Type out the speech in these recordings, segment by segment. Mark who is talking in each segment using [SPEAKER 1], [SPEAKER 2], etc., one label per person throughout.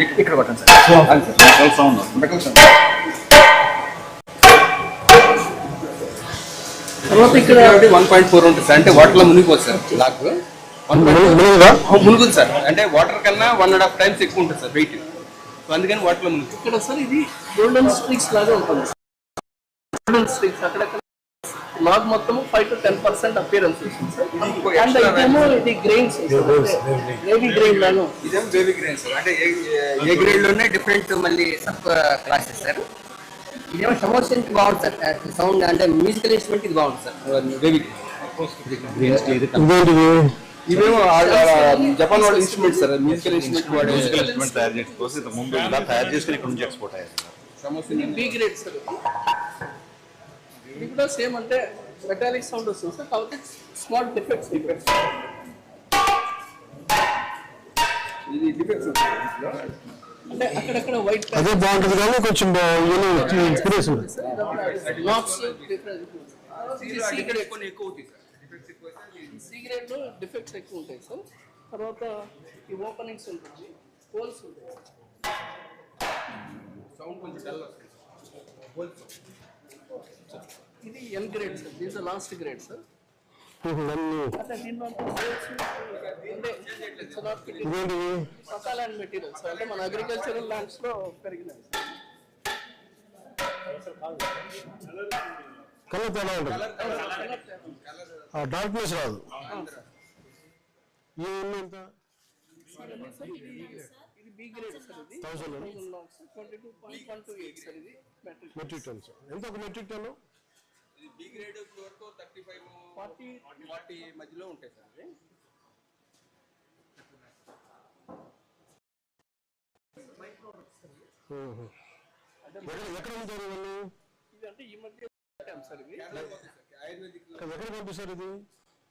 [SPEAKER 1] ఇక్- ఇక్కడ కొట్టండి సార్.
[SPEAKER 2] సౌండ్ వస్తుంది.
[SPEAKER 1] మెటల్ సౌండ్ తర్వాత ఇక్కడ వన్ పాయింట్ ఫోర్ ఉంటుంది సార్. అంటే వాటర్లో మునిగిపోతుంది సార్ లాక్ మునుగుతుంది సార్. అంటే వాటర్ కన్నా వన్ అండ్ హాఫ్ టైమ్స్ ఎక్కువ ఉంటుంది సార్ వెయిట్ సో అందుకని వాటర్లో మునుగు ఇక్కడ సార్ ఇది గోల్డెన్ స్ట్రిక్స్ లాగా ఉంటుంది గోల్డెన్ స్ట్రిక్స్ అక్కడక్కడ లాగ్ మొత్తం five to ten percent appearance వస్తుంది సార్. అండ్ ఇదేమో ఇది గ్రెయిన్స్ బేబీ గ్రెయిన్ ఇదేమో బేబీ గ్రెయిన్ సార్. అంటే ఏ గ్రేడ్లోనే డిఫరెంట్ మళ్ళీ సబ్ క్లాసెస్ సార్. ఇదేమో సమోషన్ బాగుంటుంది సార్. సౌండ్ అంటే మ్యూజికల్ ఇన్స్ట్రుమెంట్ ఇది బాగుంటుంది సార్. బేబీ ఇవేమో జపాన్ వాళ్ళ ఇన్స్ట్రుమెంట్ సార్. మ్యూజికల్ ఇన్స్ట్రుమెంట్ వాడే
[SPEAKER 2] మ్యూజికల్ ఇన్స్ట్రుమెంట్ తయారు ఇలా తయారు చేసుకుని ఇక్కడ నుంచి ఎక్స్పోర్ట్ అయ్యారు.
[SPEAKER 1] బి గ్రేడ్ సార్ ఇది కూడా సేమ్ అంటే మెటాలిక్ సౌండ్ వస్తుంది సార్ కాకపోతే స్మాల్ డిఫెక్ట్స్ డిఫెక్ట్స్ ఇది డిఫెక్ట్స్ అంటే అక్కడక్కడ వైట్
[SPEAKER 3] అదే బాగుంటుంది కానీ కొంచెం ఉంటుంది
[SPEAKER 1] నాట్స్ డిఫరెంట్ కొన్ని ఎక్కువ అవుతాయి సార్. డిఫెక్ట్స్ ఎక్కువ సిగరెట్లో డిఫెక్ట్స్ ఎక్కువ ఉంటాయి సార్. తర్వాత ఈ ఓపెనింగ్స్ ఉంటుంది హోల్స్ ఉంటాయి. సౌండ్ కొంచెం డల్ వస్తుంది. Holes N grade sir these last grade sir masala and materials అంటే మన అగ్రికల్చరల్ ల్యాండ్స్లో పెరిగినాయి.
[SPEAKER 3] కలర్ తేడా ఉంటుంది. ఆ డార్క్నెస్ రాదు. ఎంత?
[SPEAKER 1] మెట్రిక్
[SPEAKER 3] ఎంత ఒక మెట్రిక్ టన్
[SPEAKER 1] బి గ్రేడ్ వరకు థర్టీ ఫైవ్ ఫార్టీ ఫార్టీ మధ్యలో ఉంటాయి సార్ ఇది
[SPEAKER 3] ఎక్కడ ఉంటారు
[SPEAKER 1] ఈ మధ్య సార్ ఇది. ఆయుర్వేదిక్
[SPEAKER 3] ఎక్కడ పంపిస్తారు ఇది?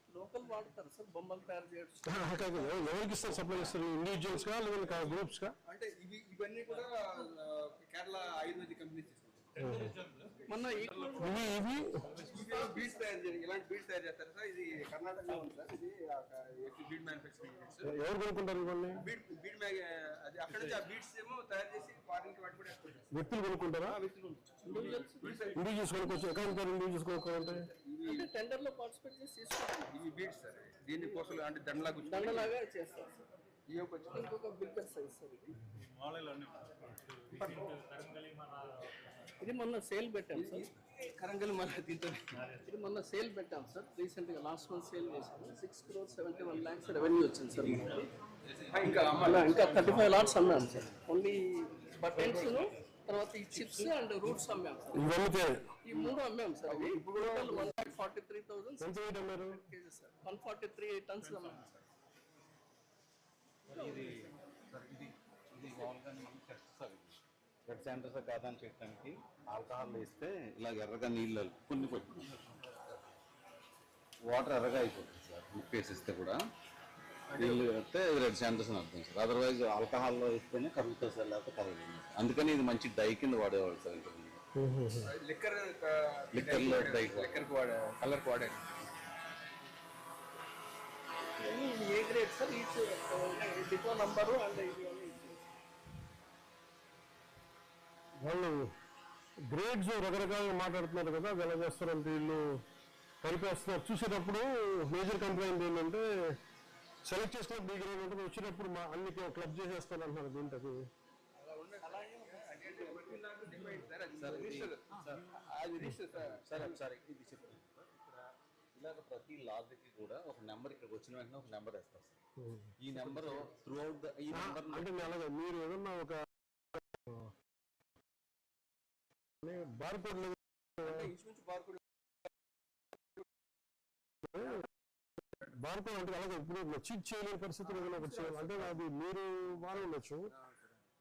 [SPEAKER 1] లోకల్ వాడతారు సార్ బొమ్మలు తయారు చేయడం
[SPEAKER 3] ఎవరికి ఇస్తారు సప్లై చేస్తారు? ఇండివిజువల్స్గా లేదా గ్రూప్స్గా
[SPEAKER 1] అంటే ఇవి ఇవన్నీ కూడా కేరళ ఆయుర్వేదిక్ కంపెనీ మొన్న
[SPEAKER 3] ఇవి
[SPEAKER 1] బీడ్స్ తయారు చేయాలి. ఇలాంటి బీడ్స్ తయారు చేస్తారు సార్. ఇది కర్ణాటకలో ఉంది సార్. ఇది బీడ్ మ్యానుఫ్యాక్చరింగ్
[SPEAKER 3] ఎవరు కొనుక్కుంటారు ఇవన్నీ?
[SPEAKER 1] బీడ్ బీడ్ మ్యాగ్ అది అక్కడ నుంచి ఆ బీడ్స్ ఏమో తయారు చేసి ఫారిన్కి వాటి కూడా
[SPEAKER 3] వ్యక్తులు కొనుక్కుంటారా? ఇండివిజువల్స్ కొనుక్కోవచ్చు. ఎక్కడ ఉంటారు? ఇండివిజువల్స్ కొనుక్కోవాలంటే?
[SPEAKER 1] అంటే టెండర్లో పార్టిసిపేట్ చేసి తీసుకుంటారు. ఇవి బీడ్స్ సార్. దీన్ని పూసలు అంటే దండలాగా దండలాగా చేస్తారు సార్. ఇంకొక బిగ్గర్ సైజ్ సార్ ఇది ఇది మొన్న సేల్ పెట్టాం సార్. కరంగల్ మళ్ళీ దీంతో ఇది మొన్న సేల్ పెట్టాం సార్. రీసెంట్గా లాస్ట్ మంత్ సేల్ చేసాము six crore seventy one lakhs revenue వచ్చింది సార్ ఇంకా ఇంకా థర్టీ ఫైవ్ లాట్స్ అమ్మాం సార్. ఓన్లీ బటన్స్ తర్వాత ఈ చిప్స్ అండ్ రూట్స్ అమ్మాం సార్. ఈ మూడు అమ్మాం సార్. అవి ఇప్పుడు one lakh forty three thousand kgs sir. One forty three tons అమ్మాం sir.
[SPEAKER 2] Red sanitiser కాదని చేయడానికి ఆల్కహాల్ వేస్తే ఇలా ఎర్రగా నీళ్ళు కొన్ని వాటర్ ఎర్రగా అయిపోతుంది సార్ ఉప్పు వేసిస్తే కూడా. నీళ్ళు వేస్తే రెడ్ శానిటైజర్ అర్థం సార్. అదర్వైజ్ ఆల్కహాల్లో వేస్తేనే కరుగుతుంది సార్ లేకపోతే కరగదు. అందుకని ఇది మంచి డై కింద వాడేవాళ్ళు సార్ ఇంతకు.
[SPEAKER 1] లిక్కర్
[SPEAKER 2] లిక్కర్లో డై
[SPEAKER 1] లిక్కర్ వాడే కలర్ వాడే. A grade sir? Each depot number and ఇది అన్ని
[SPEAKER 3] వాళ్ళు గ్రేడ్స్ రకరకాలుగా మాట్లాడుతున్నారు కదా ఎలా చేస్తారంటే వీళ్ళు కలిపేస్తున్నారు చూసేటప్పుడు మేజర్ కంప్లైంట్ ఏంటంటే సెలెక్ట్ చేసుకున్న బీ గ్రేడ్ ఉంటుంది వచ్చేటప్పుడు మా అన్ని క్లబ్ చేసేస్తారు అంటున్నారు దీంట్లో.
[SPEAKER 2] ఇలాగ ప్రతి లాగ్కి కూడా ఒక నెంబర్ ఇక్కడికి వచ్చిన వెంటనే ఒక నెంబర్ వేస్తారు సార్. ఈ నెంబర్ త్రూ అవుట్ ఈ నెంబర్
[SPEAKER 3] అంటే మీరు ఏదన్నా ఒక బార్కోడ్
[SPEAKER 1] బార్కోడ్
[SPEAKER 3] బార్కోడ్ అంటే అలాగే ఇప్పుడు చీట్ చేయలేని పరిస్థితులు ఏదైనా ఒకటి చేయాలి అంటే అది మీరు బాగా ఉండొచ్చు.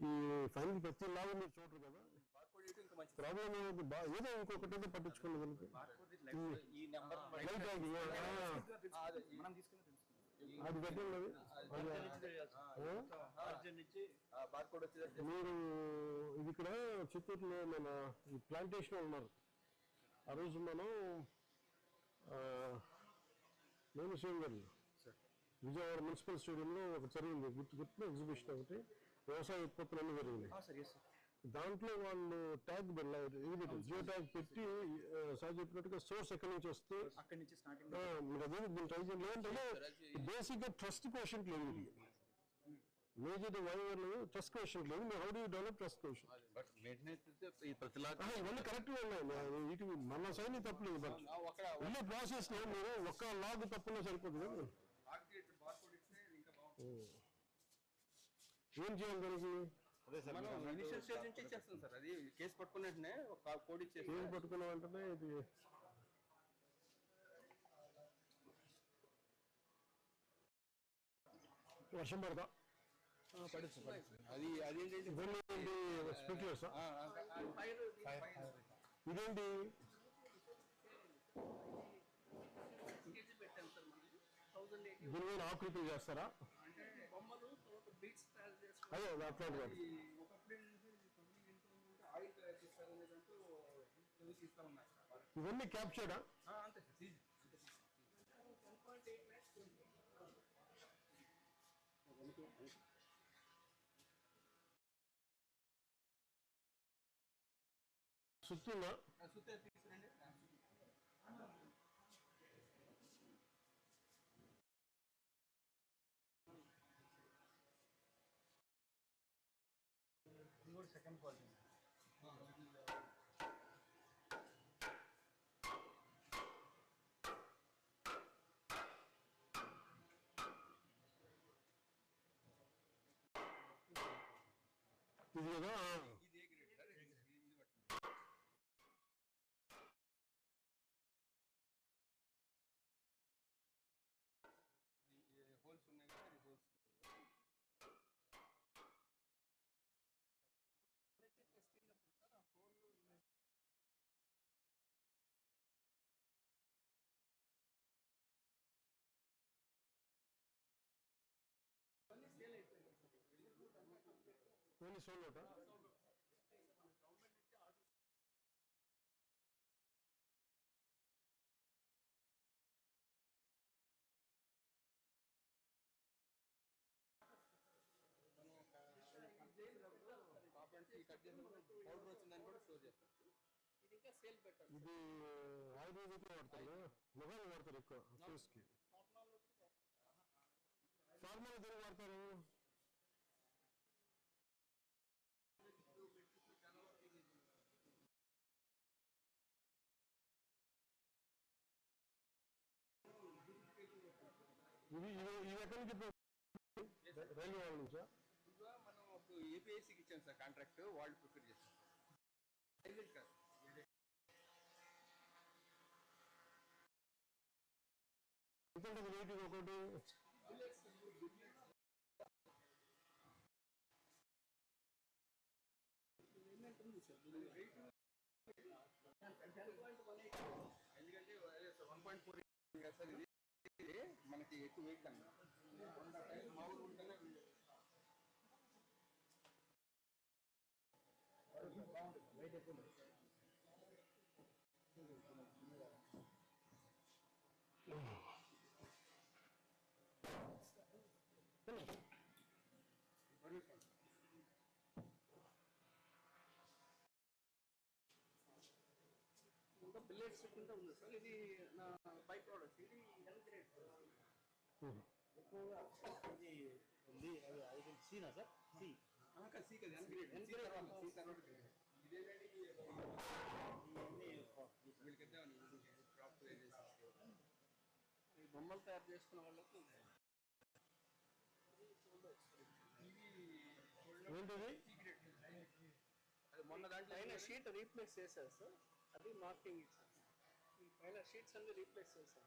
[SPEAKER 3] ఈ ఫైనల్ ప్రతి లాగా మీరు చూడరు కదా. ప్రాబ్లం ఏమవుతుంది బా- ఏదో ఇంకొకటి ఏదో పట్టించుకోండి దానికి.
[SPEAKER 2] ఈ నెంబర్
[SPEAKER 3] లైట్ ఆగి, ఆ, అది పెట్టండి అది. ఆ?
[SPEAKER 1] బార్కోడ్ వచ్చేది
[SPEAKER 3] మీరు ఇది ఇక్కడ చిత్తూరులో మన ఈ ప్లాంటేషన్ ఉన్నారు. ఆ రోజు మనం నేను శివం గారు విజయవాడ మున్సిపల్ స్టేడియంలో ఒక జరిగింది. గుర్తు గుర్తు ఎగ్జిబిషన్ ఒకటి. వ్యవసాయ ఉత్పత్తులన్నీ
[SPEAKER 1] ఎస్ సార్
[SPEAKER 3] దాంట్లో వాళ్ళు ట్యాగ్ పెట్టలేదు ఇది పెట్టి జియో ట్యాగ్ పెట్టి సార్ చెప్పినట్టుగా సోర్స్ ఎక్కడి నుంచి వస్తే అదే దీన్ని ట్రై చేయండి. లేదంటే బేసిక్గా ట్రస్ట్ క్వశ్చన్ లేదు మేజర్ వైవర్ ట్రస్ట్ క్వశ్చన్ లేదు మీరు how do develop trust question
[SPEAKER 2] but maintenance ఈ ప్రతిలా
[SPEAKER 3] ఇవన్నీ కరెక్ట్గా ఉన్నాయి. వీటి మన సైన్ తప్పలేదు బట్ వెళ్ళే ప్రాసెస్లో మీరు ఒక్క లాగ్ తప్పున్నా సరిపోతుంది.
[SPEAKER 1] బాగుంటుంది.
[SPEAKER 3] ఏం చేయాలి దానికి?
[SPEAKER 2] అదే సార్
[SPEAKER 1] మనం ఇనిషియల్ స్టేజ్ నుంచి ఇచ్చేస్తాం సార్. అది కేసు ఒక కోడ్ ఇచ్చేసి
[SPEAKER 3] ఏం పట్టుకున్న ఇది వర్షం పడతా.
[SPEAKER 1] అది అదేంటంటే
[SPEAKER 3] ఇవన్నీ ఏంటి స్ప్రింక్లర్స్
[SPEAKER 1] ఫైర్
[SPEAKER 3] ఇదేంటి? దీని మీద ఆకృతులు చేస్తారా? అదే
[SPEAKER 1] సార్
[SPEAKER 3] ఇవన్నీ క్యాప్చర్డా
[SPEAKER 1] ఆ, అంతే సార్ సీజీ
[SPEAKER 3] సుత్తుందా
[SPEAKER 1] సుత్తే తీసుకురండి?
[SPEAKER 4] సెకండ్ క్వాలిటీ
[SPEAKER 3] ఇది కదా ఆ.
[SPEAKER 1] ఇది ఏ గ్రేడ్ సార్ ఇది ఇది పట్టండి హోల్స్ ఉన్నాయి కదా ఇది హోల్స్
[SPEAKER 3] ఇవన్నీ సోల్ అవుతా
[SPEAKER 1] కాపండి కట్ చేసినప్పుడు పౌడర్ వచ్చిందని కూడా స్టోర్ చేస్తాం ఇది ఇంకా సేల్ పెట్టాలి
[SPEAKER 3] ఇది ఆయుర్వేదిక్లో వాడతారు మొగాలు వాడతారు ఎక్కువ ఫేస్కి ఫార్మల్ దేని వాడతారు ఇది ఎక్కడి నుంచి రైల్వే వాళ్ళ నుంచా?
[SPEAKER 1] మనం ఏపీఎస్సికి ఇచ్చాం సార్ కాంట్రాక్ట్ వాళ్ళు ప్రిపేర్ చేస్తాం ప్రైవేట్ కాదు వేరే.
[SPEAKER 3] ఎంత ఉంటుంది వెయిట్ ఇది ఒకటి?
[SPEAKER 1] ఎందుకంటే వన్ పాయింట్ ఫోర్ కదా సార్ ఇది. మనకి ఎక్కువ వెయిట్ కన్నా మామూలు ఉంటేనే ఇంకా బిల్లెట్స్ కింద ఉంది సార్. ఇది నా బై ప్రోడక్ట్ ఇది
[SPEAKER 4] సీనా సార్ సి
[SPEAKER 1] సి కదా తర్వాత ఇదేంటంటే బొమ్మలు తయారు చేసుకున్న వాళ్ళకి అది మొన్న దాంట్లో పైన షీట్ రీప్లేస్ చేశారు సార్ అది మార్కింగ్ ఇచ్చారు. పైన షీట్స్ అన్ని రీప్లేస్ చేశారు.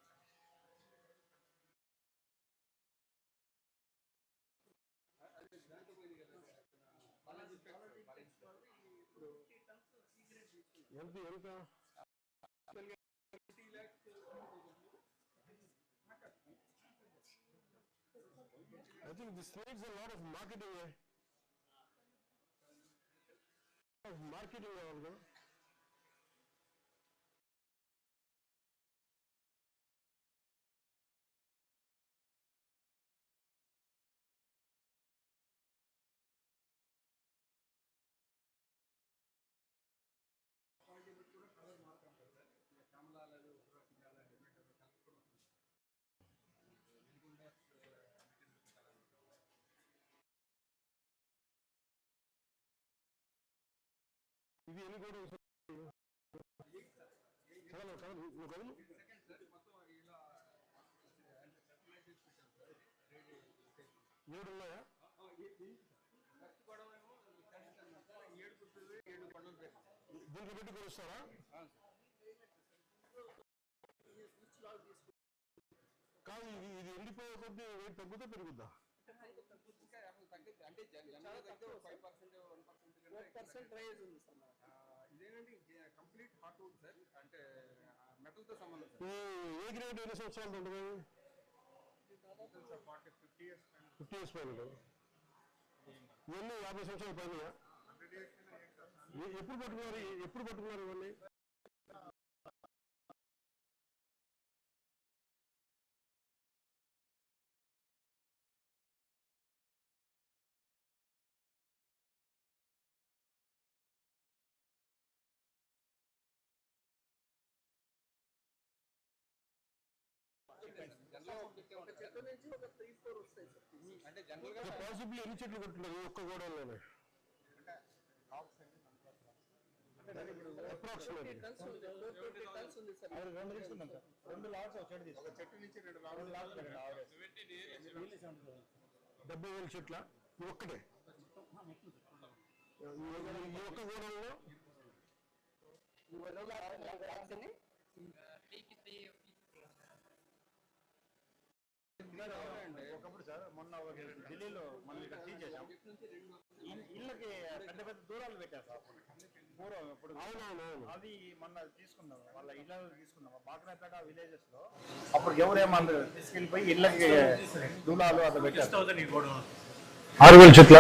[SPEAKER 3] I think this needs a lot of marketing. Eh? Of marketing, ఇది ఎన్ని గోడౌన్స్ చదవను చదవను నువ్వు చదువు ఏడు ఉన్నాయా? దీంట్లో పెట్టి కొలుస్తారా? కాదు ఇది ఇది ఎండిపోయే కొద్దీ వెయిట్ తగ్గుతా పెరుగుద్దా
[SPEAKER 1] అంటే five percent one percent percent rise ఉంది సార్
[SPEAKER 3] ఏ గ్రేడ్ ఎన్ని సంవత్సరాలు ఉంటుంది?
[SPEAKER 1] ఫిఫ్టీ ఇయర్స్
[SPEAKER 3] పైన. ఇవన్నీ యాభై సంవత్సరాల పైన ఎప్పుడు పట్టుకున్నారు ఎప్పుడు పట్టుకున్నారు ఇవన్నీ?
[SPEAKER 1] చెట్టు నుంచి ఒక త్రీ ఫోర్ వస్తాయి సార్ అంటే జనరల్గా
[SPEAKER 3] పాసిబుల్ ఎన్ని చెట్లు కొట్టున్నారు ఒక్క
[SPEAKER 4] రెండు లాట్స్ ఒక చెట్టు
[SPEAKER 1] నుంచి రెండు
[SPEAKER 4] లాట్స్
[SPEAKER 3] డెబ్బై వేల చెట్ల? ఒక్కటే. ఈ ఒక్క గోడౌన్లో
[SPEAKER 4] ఒకప్పుడు సార్ మొన్న ఒక ఢిల్లీలో మనం ఇక్కడ టీ చేసాం ఇల్- ఇళ్ళకి పెద్ద పెద్ద దూరాలు పెట్టారు సార్ పూర్వం ఇప్పుడు అది మొన్న తీసుకున్నాం వాళ్ళ ఇళ్ళ తీసుకున్నాం. బాగ్రాపేట విలేజెస్లో అప్పుడు ఎవరేమన్నారు తీసుకెళ్ళిపోయి ఇళ్ళకి దూలాలు అట్లా పెట్టారు
[SPEAKER 3] ఆరు వేల చెట్ల.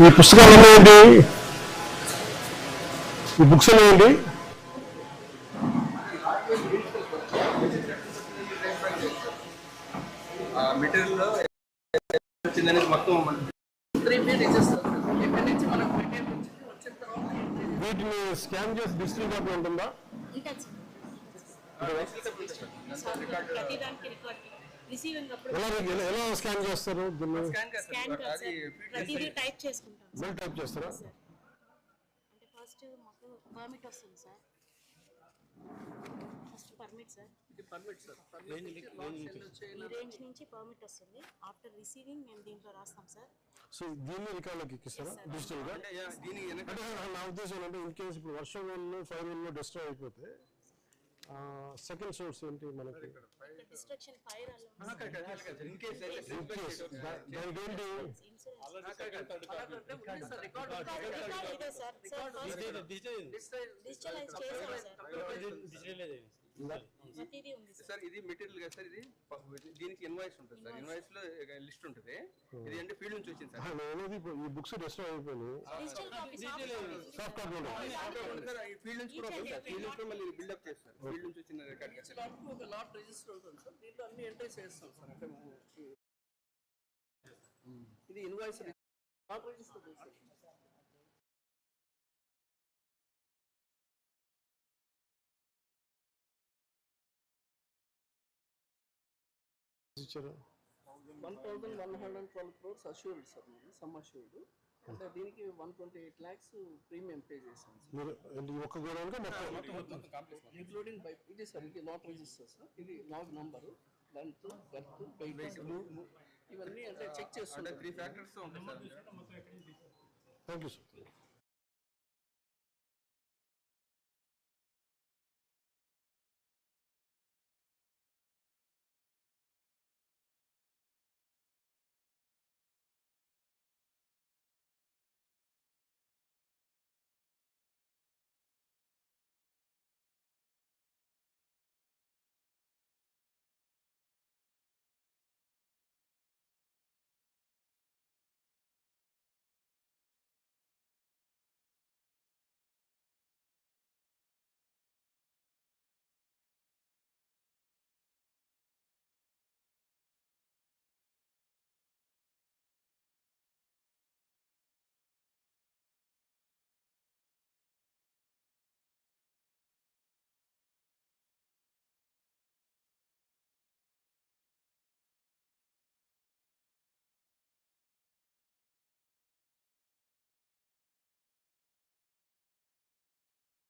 [SPEAKER 3] ఈ పుస్తకాలు ఏంటి ఈ బుక్స్ ఏంటి వీటిని స్కాన్ చేసి డిజిటల్ కాపీ ఉంటుందా?
[SPEAKER 5] రికార్డ్ రిసీవింగ్ అప్పుడు
[SPEAKER 3] ఎలా ఎలా- ఎలా స్కాన్ చేస్తారు దీన్ని?
[SPEAKER 1] స్కాన్
[SPEAKER 5] స్కాన్ ప్రతిదీ టైప్ చేసుకుంటాం సార్
[SPEAKER 3] బిల్ టైప్ చేస్తారా?
[SPEAKER 5] సార్ అంటే ఫస్ట్ మాకు పర్మిట్ వస్తుంది sir. First permit sir
[SPEAKER 1] permit sir
[SPEAKER 5] ఈ రేంజ్ నుంచి పర్మిట్ వస్తుంది. ఆఫ్టర్ రిసీవింగ్ మేము దీంట్లో రాస్తాం సార్
[SPEAKER 3] సో దీన్ని రికార్డులోకి ఎక్కిస్తారా? డిజిటల్గా?
[SPEAKER 1] అంటే
[SPEAKER 3] నా ఉద్దేశం అంటే ఇన్ కేసు ఇప్పుడు వర్షం వల్ల ఫైర్ వల్ల డిస్ట్రాయ్ అయిపోతే సెకండ్ సోర్స్ ఏంటి మనకి?
[SPEAKER 5] సార్
[SPEAKER 1] ఇది మెటీరియల్ కదా సార్ ఇది? దీనికి ఇన్వాయిస్ ఉంటుంది సార్. ఇన్వాయిస్లో లిస్ట్ ఉంటుంది. ఇది అంటే ఫీల్డ్ నుంచి వచ్చింది సార్.
[SPEAKER 3] నేను అనేది ఇప్పుడు ఈ books
[SPEAKER 5] digital copy
[SPEAKER 3] soft copy ఉండదు
[SPEAKER 1] సార్. ఈ ఫీల్డ్ నుంచి కూడా వస్తుంది సార్. ఫీల్డ్ నుంచి మళ్ళీ బిల్డప్ చేస్తారు. ఫీల్డ్ నుంచి వచ్చిన రికార్డ్ ఒక లాట్ రిజిస్టర్ అవుతుంది సార్. దీంట్లో అన్ని ఎంట్రీస్ చేస్తాం సార్. అంటే ఇది ఇన్వాయిస్ లాట్ రిజిస్టర్
[SPEAKER 3] ఇచ్చారు.
[SPEAKER 1] One thousand one hundred and twelve crores assured sir మనం సమ్ అష్యూర్డ్ అంటే దీనికి one twenty eight lakhs premium pay చేసాం సార్
[SPEAKER 3] మీరు ఒక్క మొత్తం
[SPEAKER 1] ఇంక్లూడింగ్ బై ఇది సార్ ఇది లాట్ రిజిస్టర్ సార్ ఇది log number length breadth weight ఇవన్నీ అంటే చెక్ చేస్తుంటే. Three factors
[SPEAKER 3] thank you sir